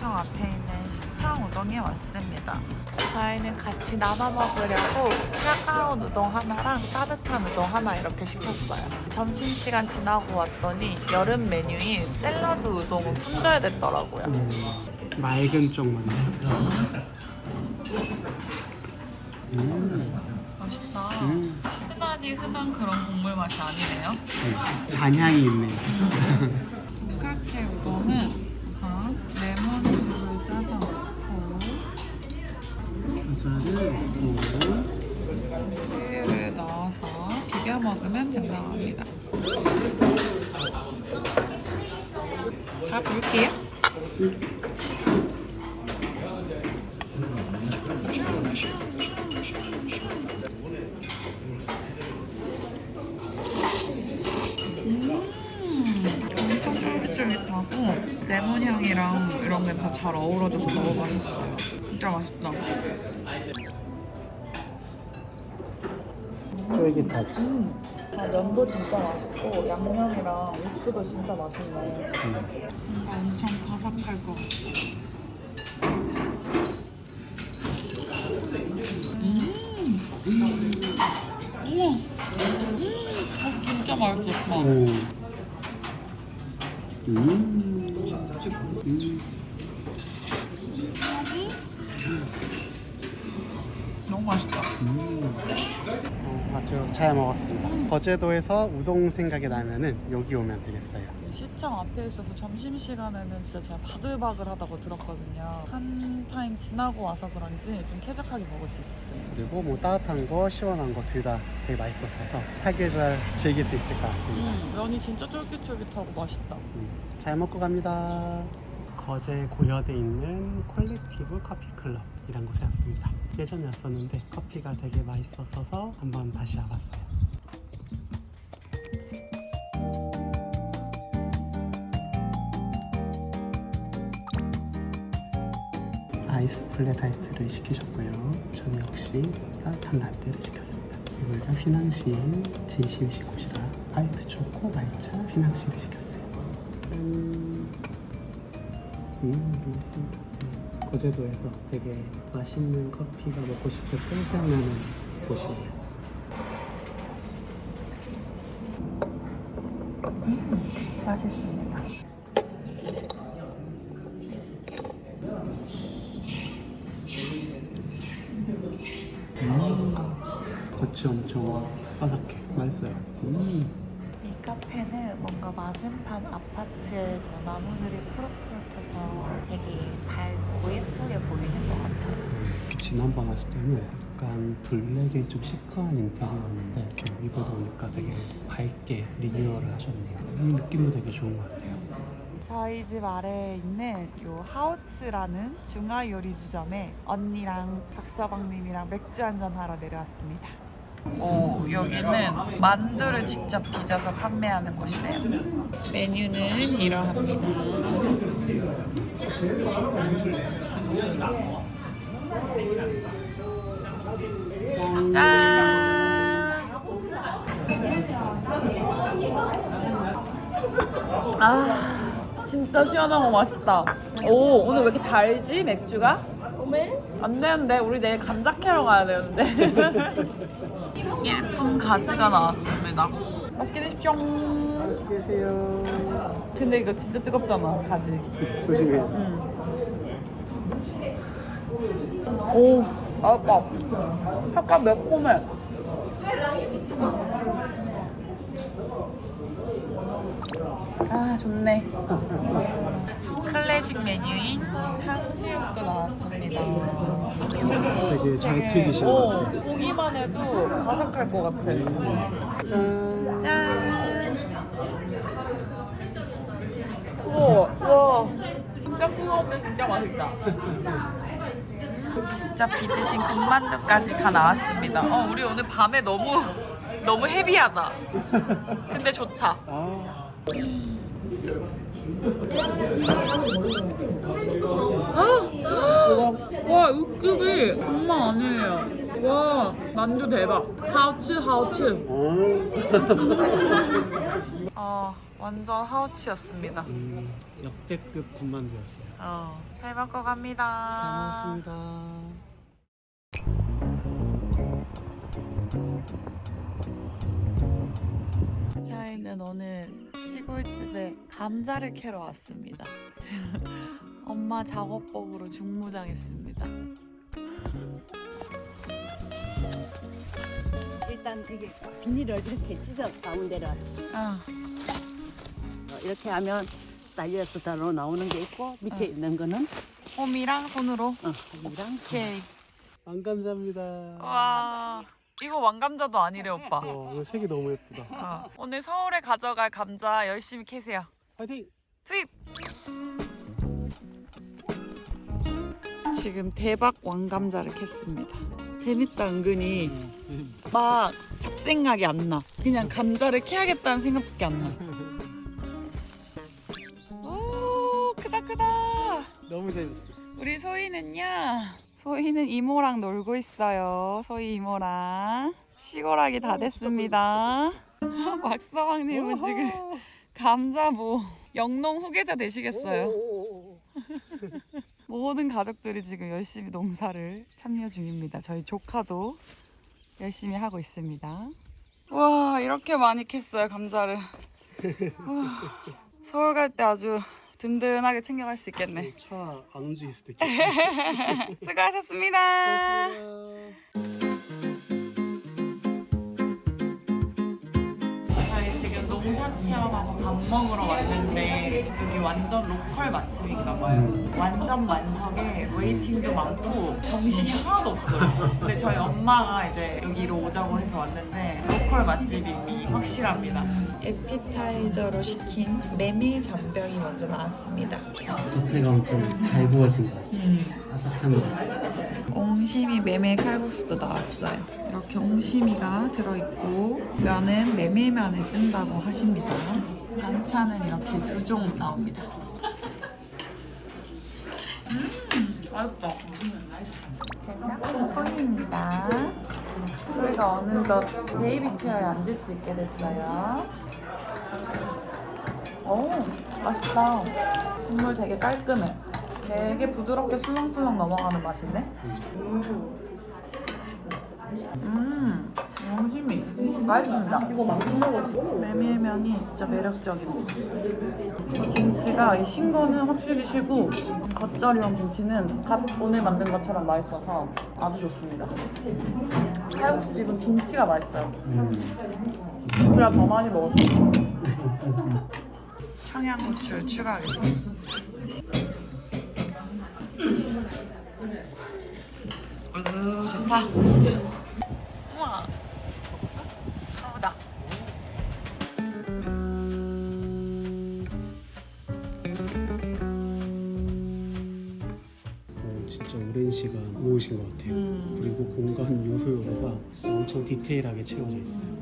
시청 앞에 있는 시청 우동에 왔습니다. 저희는 같이 나눠 먹으려고 차가운 우동 하나랑 따뜻한 우동 하나 이렇게 시켰어요. 점심시간 지나고 왔더니 여름 메뉴인 샐러드 우동을 품절이 됐더라고요. 음, 맑은 쪽 먼저. 음, 맛있다. 음, 흔하니 흔한 그런 국물 맛이 아니네요. 네. 잔향이 있네요. 북카케 우동은 레몬즙을 짜서 넣고 겨자를 넣고 찌를 넣어서 비벼 먹으면 된다고 합니다. 다 볼게요. 하고 레몬 향이랑 이런 게 다 잘 어우러져서 너무 맛있어요. 진짜 맛있다. 쫄깃하지. 아, 면도 진짜 맛있고 양념이랑 육수도 진짜 맛있네. 뭔가 엄청 바삭할 것 같아. 음. 우와. 음. 어, 진짜 맛있었다. 오. 음. 음. 너무 맛있다. 음. 어, 아주 잘 먹었습니다. 거제도에서 우동 생각이 나면은 여기 오면 되겠어요. 시청 앞에 있어서 점심시간에는 진짜 제가 바글바글하다고 들었거든요. 한 타임 지나고 와서 그런지 좀 쾌적하게 먹을 수 있었어요. 그리고 뭐 따뜻한 거, 시원한 거 둘 다 되게 맛있었어서 사계절 즐길 수 있을 것 같습니다. 음, 면이 진짜 쫄깃쫄깃하고 맛있다. 음, 잘 먹고 갑니다. 거제 고려대 있는 콜렉티브 커피 클럽 이란 곳에 왔습니다. 예전에 왔었는데 커피가 되게 맛있었어서 한번 다시 와봤어요. 아이스 플랫 화이트를 시키셨고요. 저는 역시 따뜻한 라떼를 시켰습니다. 이걸 휘낭시에 진심이식 곳이라 화이트 초코 말차 휘낭시를. 짠. 음, 맛있습니다. 음, 거제도에서 되게 맛있는 커피가 먹고 싶을 때 생각나는 곳이에요. 맛있습니다. 음, 겉이 엄청 바삭해. 맛있어요. 음. 맞은편 아파트에 저 나무들이 푸릇푸릇해서 되게 밝고 예쁘게 보이는 것 같아요. 지난번 왔을 때는 약간 블랙에 좀 시크한 인테리어였는데 이번에 오니까 되게 밝게 리뉴얼을 하셨네요. 이 느낌도 되게 좋은 것 같아요. 저희 집 아래에 있는 요 하우츠라는 중화 요리 주점에 언니랑 박서방님이랑 맥주 한잔 하러 내려왔습니다. 오, 여기는 만두를 직접 빚어서 판매하는 곳이래요. 메뉴는 이러합니다. 짠! 아, 진짜 시원하고 맛있다. 오, 오늘 왜 이렇게 달지, 맥주가? 안 되는데, 우리 내일 감자 캐러 가야 되는데. 예쁜 가지가 나왔습니다. 맛있게 드십시오. 맛있게 드세요. 근데 이거 진짜 뜨겁잖아, 가지. 조심해. 오, 맛있다. 약간 매콤해. 아, 좋네. 클래식 메뉴인 탕수육도 나왔습니다. 되게 잘 튀기신 것 어, 같아요. 보기만 해도 바삭할 것 같아. 짠. 짠. 우와, 와. 진짜 뜨거운데 진짜 맛있다. 진짜 빚으신 군만두까지 다 나왔습니다. 어, 우리 오늘 밤에 너무 너무 헤비하다. 근데 좋다. 아. 와, 육즙이 장난 아니에요. 와, 만두 대박. 하우츠, 하우츠. 어. 아, 완전 하우치였습니다. 음, 역대급 군만두였어요. 어, 잘 먹고 갑니다. 잘 먹었습니다. 저희는 오늘 시골집에 감자를 캐러 왔습니다. 엄마 작업복으로 중무장했습니다. 일단 이게 비닐을 이렇게 찢어 가운데를 아, 어, 이렇게 하면 달려서 달로 나오는 게 있고 밑에 응. 있는 거는 홈이랑 손으로. 어, 이랑 오케이. 안 감사합니다. 와, 이거 왕감자도 아니래 오빠. 와, 이거 색이 너무 예쁘다. 어, 오늘 서울에 가져갈 감자 열심히 캐세요. 파이팅! 투입! 지금 대박 왕감자를 캤습니다. 재밌다 은근히 막 잡생각이 안 나. 그냥 감자를 캐야겠다는 생각밖에 안 나. 오 크다 크다. 너무 재밌어. 우리 소희는요. 소희는 이모랑 놀고 있어요. 소희 이모랑 시골하기 다 됐습니다. 막서방님은 지금 감자 뭐 영농 후계자 되시겠어요. 모든 가족들이 지금 열심히 농사를 참여 중입니다. 저희 조카도 열심히 하고 있습니다. 와 이렇게 많이 캤어요 감자를. 우와, 서울 갈 때 아주 든든하게 챙겨갈 수 있겠네. 차 안 움직일 수도 있겠다. 수고하셨습니다. 저희 체험하고 밥 먹으러 왔는데 여기 완전 로컬 맛집인가 봐요. 완전 만석에 웨이팅도 많고 정신이 하나도 없어요. 근데 저희 엄마가 이제 여기로 오자고 해서 왔는데 로컬 맛집임이 확실합니다. 에피타이저로 시킨 메밀 전병이 먼저 나왔습니다. 겉에가 엄청 잘 구워진 것 같아요. 아삭합니다. 옹심이 메밀 칼국수도 나왔어요. 이렇게 옹심이가 들어있고 면은 메밀면을 쓴다고 하십니다. 반찬은 이렇게 두 종 나옵니다. 음, 맛있다. 제 짝꿍 소희입니다. 소희가 어느덧 베이비 체어에 앉을 수 있게 됐어요. 오, 맛있다. 국물 되게 깔끔해. 되게 부드럽게 술렁술렁 넘어가는 맛인데? 음, 양심이 맛있습니다. 이거 만큼 먹었어. 메밀면이 진짜 매력적입니다. 이 김치가 이 신거는 확실히 시고 겉절이온 김치는 갓 오늘 만든 것처럼 맛있어서 아주 좋습니다. 칼국수집은 김치가 맛있어요. 그래야 더 많이 먹을 수 있어요. 청양고추 추가하겠습니다. 좋다. 우와. 가보자. 어, 진짜 오랜 시간 모으신 것 같아요. 음. 그리고 공간 요소 요소가 진짜 엄청 디테일하게 채워져 있어요.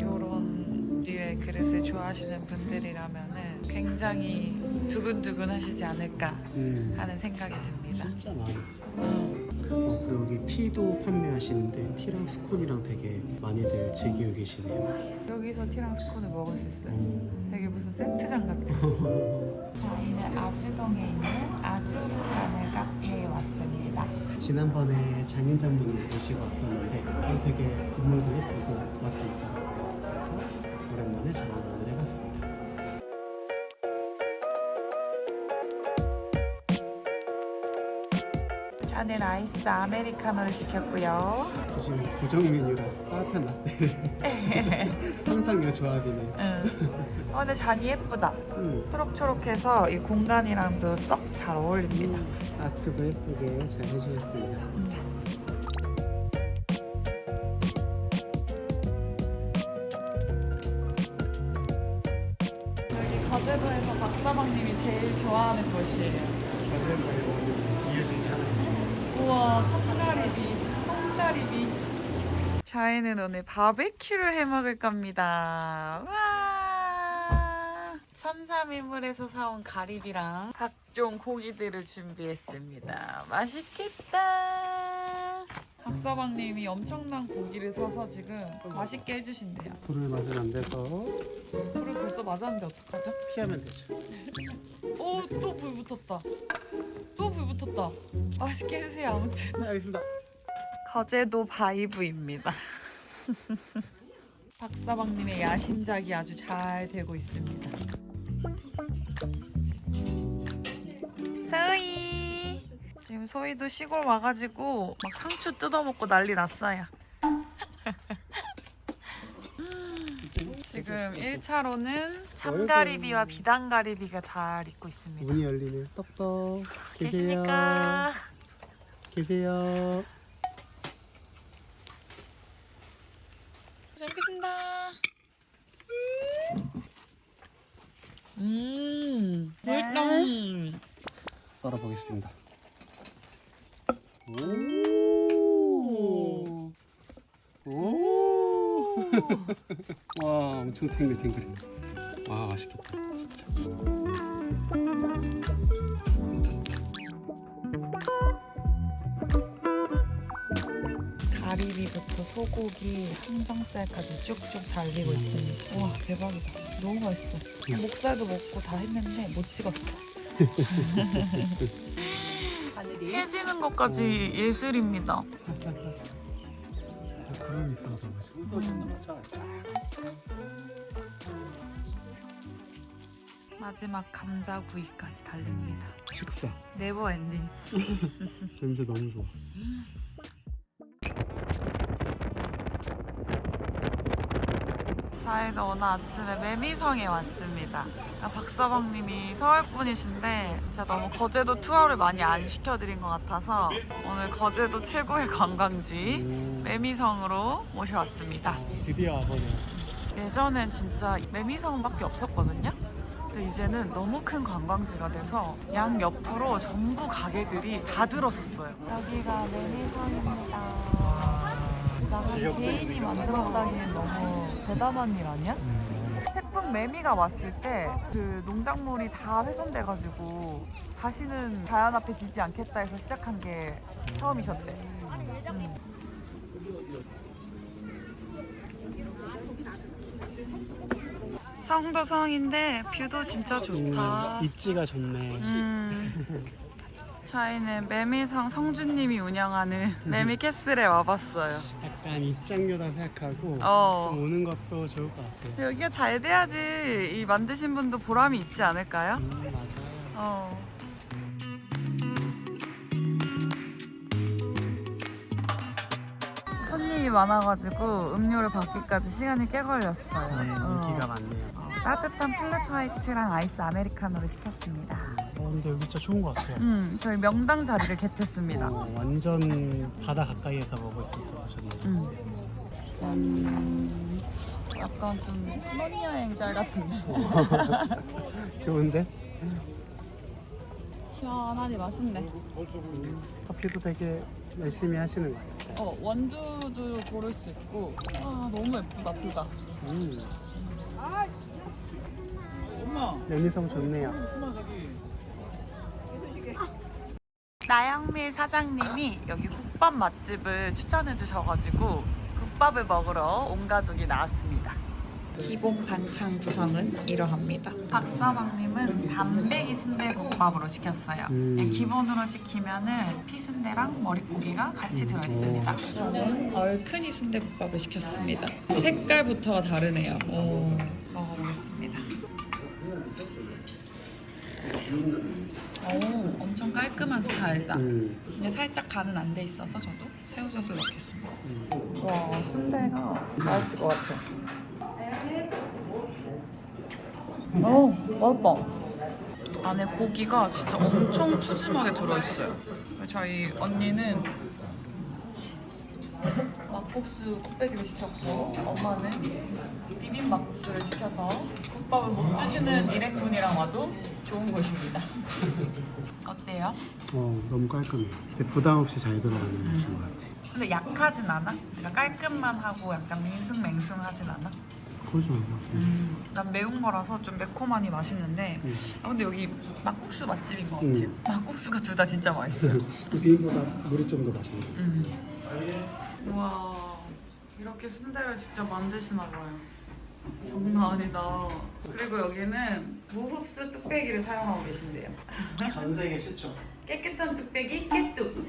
이런 류의 그릇을 좋아하시는 분들이라면은 굉장히 두근두근 하시지 않을까 음, 하는 생각이 듭니다. 진짜 많아요. 음. 어, 그리고 여기 티도 판매하시는데 티랑 스콘이랑 되게 많이들 즐기고 계시네요. 여기서 티랑 스콘을 먹을 수 있어요. 음. 되게 무슨 세트장 같아. 저희는 아주동에 있는 아주라는 카페에 왔습니다. 지난번에 장인장모님 모시고 왔었는데 어, 되게 건물도 예쁘고 맛도 있더라고요. 그래서 오랜만에 해 저는 아이스 아메리카노를 시켰고요. 지금 고정 메뉴라 따뜻한 라떼를 항상 이 조합이네. 응. 어, 근데 잔이 예쁘다. 음. 초록초록해서 이 공간이랑도 썩 잘 어울립니다. 아트도 예쁘게 잘 해주셨습니다. 음. 여기 거제도에서 박사방님이 제일 좋아하는 곳이에요. 가지런하게 먹는 이유 중에 하나. 우와, 청가리비, 콩가리비. 저희는 오늘 바베큐를 해 먹을 겁니다. 와! 삼삼인물에서 사온 가리비랑 각종 고기들을 준비했습니다. 맛있겠다. 박서방님이 엄청난 고기를 사서 지금 맛있게 해주신대요. 불을 맞으면 안 돼서 불을 벌써 맞았는데 어떡하죠? 피하면 되죠. 오, 또 불 붙었다. 또 불 붙었다. 맛있게 해주세요, 아무튼. 네, 알겠습니다. 거제도 바이브입니다. 박사방님의 야심작이 아주 잘 되고 있습니다. 지금 소희도 시골 와가지고 막 상추 뜯어먹고 난리 났어요. 지금 1차로는 참가리비와 비단가리비가 잘 익고 있습니다. 문이 열리네요. 떡떡. 계십니까? 계세요. 잘 먹겠습니다. 음, 맛있다. 썰어 보겠습니다. 오. 오. 와, 엄청 탱글탱글해. 와, 맛있겠다. 진짜. 가리비부터 소고기, 항정살까지 쭉쭉 달리고 있습니다. 와 대박이다. 너무 맛있어. 목살도 먹고 다 했는데 못 찍었어. 해지는 것까지 예술입니다. 그런 있어서. 마지막 감자 구이까지 달립니다. 식사. 네버 엔딩. 냄새 너무 좋아. 저희도 오늘 아침에 매미성에 왔습니다. 박서방님이 서울 분이신데 제가 너무 거제도 투어를 많이 안 시켜드린 것 같아서 오늘 거제도 최고의 관광지 음, 매미성으로 모셔왔습니다. 드디어 와보네요. 예전엔 진짜 매미성밖에 없었거든요. 근데 이제는 너무 큰 관광지가 돼서 양 옆으로 전부 가게들이 다 들어섰어요. 여기가 매미성입니다. 진짜 한 개인이 만들었다기엔 너무 대단한 일 아니야? 태풍 매미가 왔을 때 그 농작물이 다 훼손돼가지고 다시는 자연 앞에 지지 않겠다 해서 시작한 게 처음이셨대. 음. 성도 성인데 뷰도 진짜 좋다. 음, 입지가 좋네. 음. 저희는 매미성 성주님이 운영하는 매미 캐슬에 와봤어요. 약간 입장료다 생각하고 어. 좀 오는 것도 좋을 것 같아요. 여기가 잘 돼야지 이 만드신 분도 보람이 있지 않을까요? 음, 맞아요. 어. 손님이 많아가지고 음료를 받기까지 시간이 꽤 걸렸어요. 네, 어. 인기가 많네요. 어, 따뜻한 플랫 화이트랑 아이스 아메리카노를 시켰습니다. 어, 근데 여기 진짜 좋은 것 같아요. 음, 저희 명당 자리를 겟했습니다. 어, 완전 바다 가까이에서 먹을 수 있어서 좋네요. 음. 짠. 약간 좀 신혼 여행 짤 같은데. 좋은데? 시원하니 맛있네. 커피도 되게 열심히 하시는 것 같았어요. 어, 원두도 고를 수 있고. 아, 너무 예쁘다, 뷰가. 음. 연희성 좋네요. 나영밀 사장님이 여기 국밥 맛집을 추천해 주셔가지고 국밥을 먹으러 온 가족이 나왔습니다. 기본 반찬 구성은 이러합니다. 박사방님은 담배기 순대국밥으로 시켰어요. 음. 그냥 기본으로 시키면은 피순대랑 머릿고기가 같이 들어있습니다. 저는 얼큰이 순대국밥을 시켰습니다. 색깔부터가 다르네요. 오, 먹어보겠습니다. 오, 깔끔한 스타일이다. 음. 근데 살짝 간은 안 돼 있어서 저도 새우젓을 넣겠습니다. 음. 와 순대가 맛있을 것 같아. 오 맛있다. 안에 고기가 진짜 엄청 푸짐하게 들어있어요. 저희 언니는 막국수 곱빼기를 시켰고 엄마는 비빔 막국수를 시켜서 국밥을 못 드시는 일행분이랑 와도 좋은 곳입니다. 어때요? 어, 너무 깔끔해요. 되게 부담 없이 잘 들어가는 맛인 것 같아요. 근데 약하진 않아? 그러니까 깔끔만 하고 약간 밍숭맹숭하진 않아? 그러지 않아요. 음, 난 매운 거라서 좀 매콤하니 맛있는데 음. 아, 근데 여기 막국수 맛집인 것 같아 음. 막국수가 둘 다 진짜 맛있어요 비빔보다 물이 좀 더 맛있네요. 음. 와 이렇게 순대를 직접 만드시나 봐요. 장난 아니다. 그리고 여기는 무흡수 뚝배기를 사용하고 계신데요. 전 세계 최초. 깨끗한 뚝배기 깨뚝.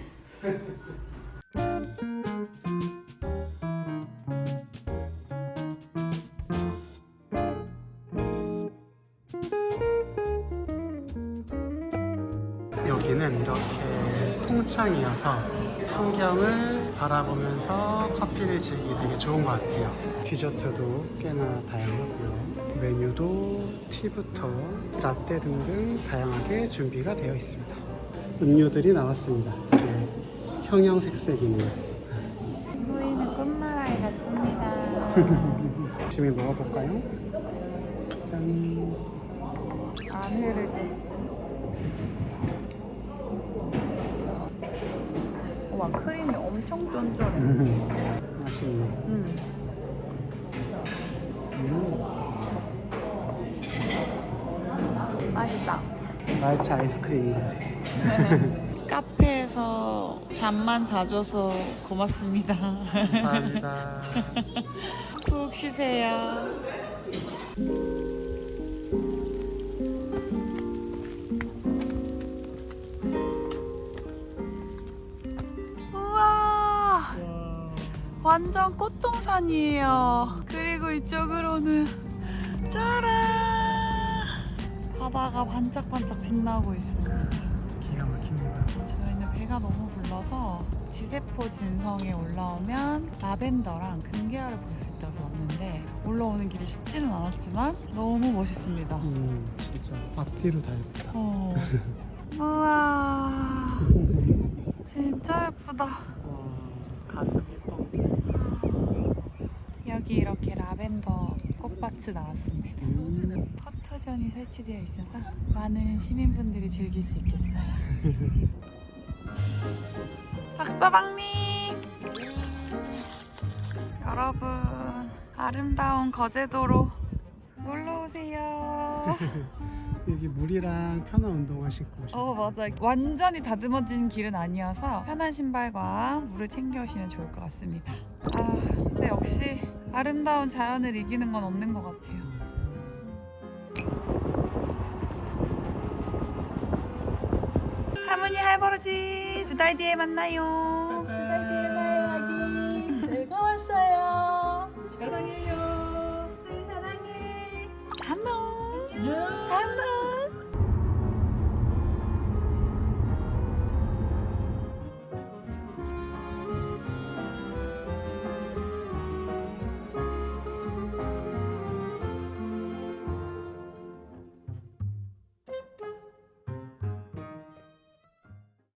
여기는 이렇게 통창이어서 풍경을 바라보면서 커피를 즐기기 되게 좋은 것 같아요. 디저트도 꽤나 다양하고요. 메뉴도 티부터 라떼 등등 다양하게 준비가 되어 있습니다. 음료들이 나왔습니다. 되게 형형색색이네요. 소희는 꽃마라에 갔습니다. 열심히 먹어볼까요? 짠. 안 흐르게. 와 크림이 엄청 쫀쫀해. 맛있네. 음. 맛있다. 말차 아이스크림. 카페에서 잠만 자줘서 고맙습니다. 감사합니다. 푹 쉬세요. 완전 꽃동산이에요. 그리고 이쪽으로는 짜란! 바다가 반짝반짝 빛나고 있어요. 기가 막힙니다. 저희는 배가 너무 불러서 지세포 진성에 올라오면 라벤더랑 금계화를 볼 수 있다고 왔는데 올라오는 길이 쉽지는 않았지만 너무 멋있습니다. 음, 진짜 앞뒤로 달다. 어. 우와 진짜 예쁘다. 와, 가슴이 뻥. 여기 이렇게 라벤더 꽃밭이 나왔습니다. 음, 포토존이 설치되어 있어서 많은 시민분들이 즐길 수 있겠어요. 박서방님! 여러분, 아름다운 거제도로 놀러 오세요. 여기 물이랑 편한 운동화 신고 오시면 어, 맞아. 완전히 다듬어진 길은 아니어서 편한 신발과 물을 챙겨 오시면 좋을 것 같습니다. 아, 근데 역시 아름다운 자연을 이기는 건 없는 것 같아요. 할머니 할아버지 두 달 뒤에 만나요.